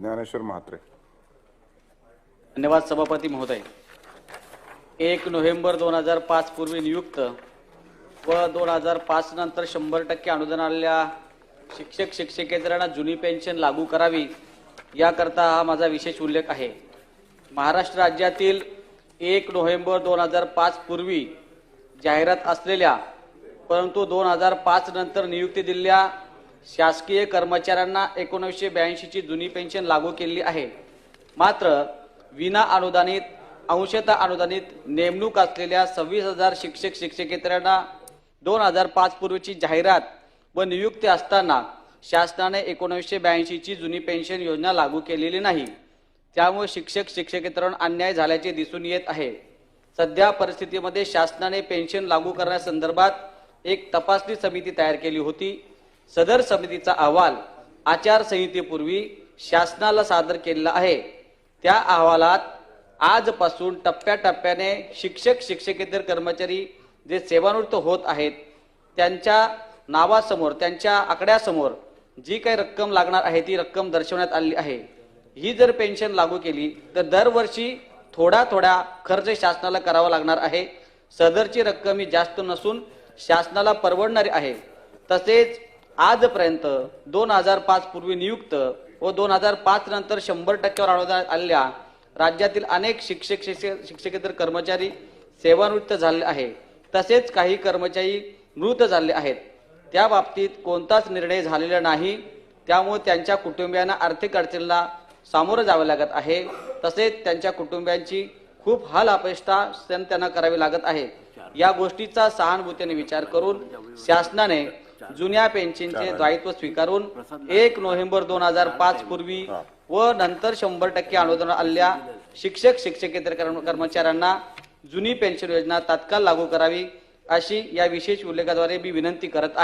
ज्ञानेश्वर म्हात्रे. धन्यवाद सभापती महोदय. एक नोव्हेंबर दोन हजार पाच पूर्वी नियुक्त व दोन हजार पाच नंतर शंभर टक्के अनुदान आलेल्या शिक्षक शिक्षकेतरांना जुनी पेन्शन लागू करावी याकरता हा माझा विशेष उल्लेख आहे. महाराष्ट्र राज्यातील एक नोव्हेंबर दोन हजार पाच पूर्वी जाहिरात असलेल्या परंतु दोन हजार पाच नंतर नियुक्ती दिलेल्या शासकीय कर्मचाऱ्यांना एकोणीसशे ब्याऐंशीची जुनी पेन्शन लागू केली आहे. मात्र विना अनुदानित अंशतः अनुदानित नेमणूक असलेल्या सव्वीस हजार शिक्षक शिक्षकेतरांना दोन हजार पाच पूर्वीची जाहिरात व नियुक्ती असताना शासनाने एकोणीसशे ब्याऐंशीची जुनी पेन्शन योजना लागू केलेली नाही. त्यामुळे शिक्षक शिक्षकेतरांना अन्याय झाल्याचे दिसून येत आहे. सध्या परिस्थितीमध्ये शासनाने पेन्शन लागू करण्यासंदर्भात एक तपासणी समिती तयार केली होती. सदर समितीचा अहवाल आचारसंहितेपूर्वी शासनाला सादर केलेला आहे. त्या अहवालात आजपासून टप्प्याटप्प्याने शिक्षक शिक्षकेतर कर्मचारी जे सेवानिवृत्त होत आहेत त्यांच्या नावासमोर त्यांच्या आकड्यासमोर जी काही रक्कम लागणार आहे ती रक्कम दर्शवण्यात आली आहे. ही जर पेन्शन लागू केली तर दरवर्षी थोडा थोडा खर्च शासनाला करावा लागणार आहे. सदरची रक्कम ही जास्त नसून शासनाला परवडणारी आहे. तसेच आजपर्यंत दोन हजार पाच पूर्वी नियुक्त व दोन हजार पाच नंतर शंभर टक्क्यावर अनुदान आलेल्या राज्यातील अनेक शिक्षक शिक्षक शिक्षकेतर कर्मचारी सेवानिवृत्त झाले आहे. तसेच काही कर्मचारी मृत झाले आहेत. त्या बाबतीत कोणताच निर्णय झालेला नाही. त्यामुळे त्यांच्या कुटुंबियांना आर्थिक अडचणीला सामोरं जावं लागत आहे. तसेच त्यांच्या कुटुंबियांची खूप हाल अपेष्टा त्यांना करावी लागत आहे. या गोष्टीचा सहानुभूतीने विचार करून शासनाने जुन्या पेन्शनचे दायित्व स्वीकारून एक नोव्हेंबर दोन हजार पाच पूर्वी व नंतर शंभर टक्के अनुदान आलेल्या शिक्षक शिक्षकेतर कर्म- कर्मचाऱ्यांना जुनी पेन्शन योजना तात्काळ लागू करावी अशी या विशेष उल्लेखाद्वारे मी विनंती करत आहे.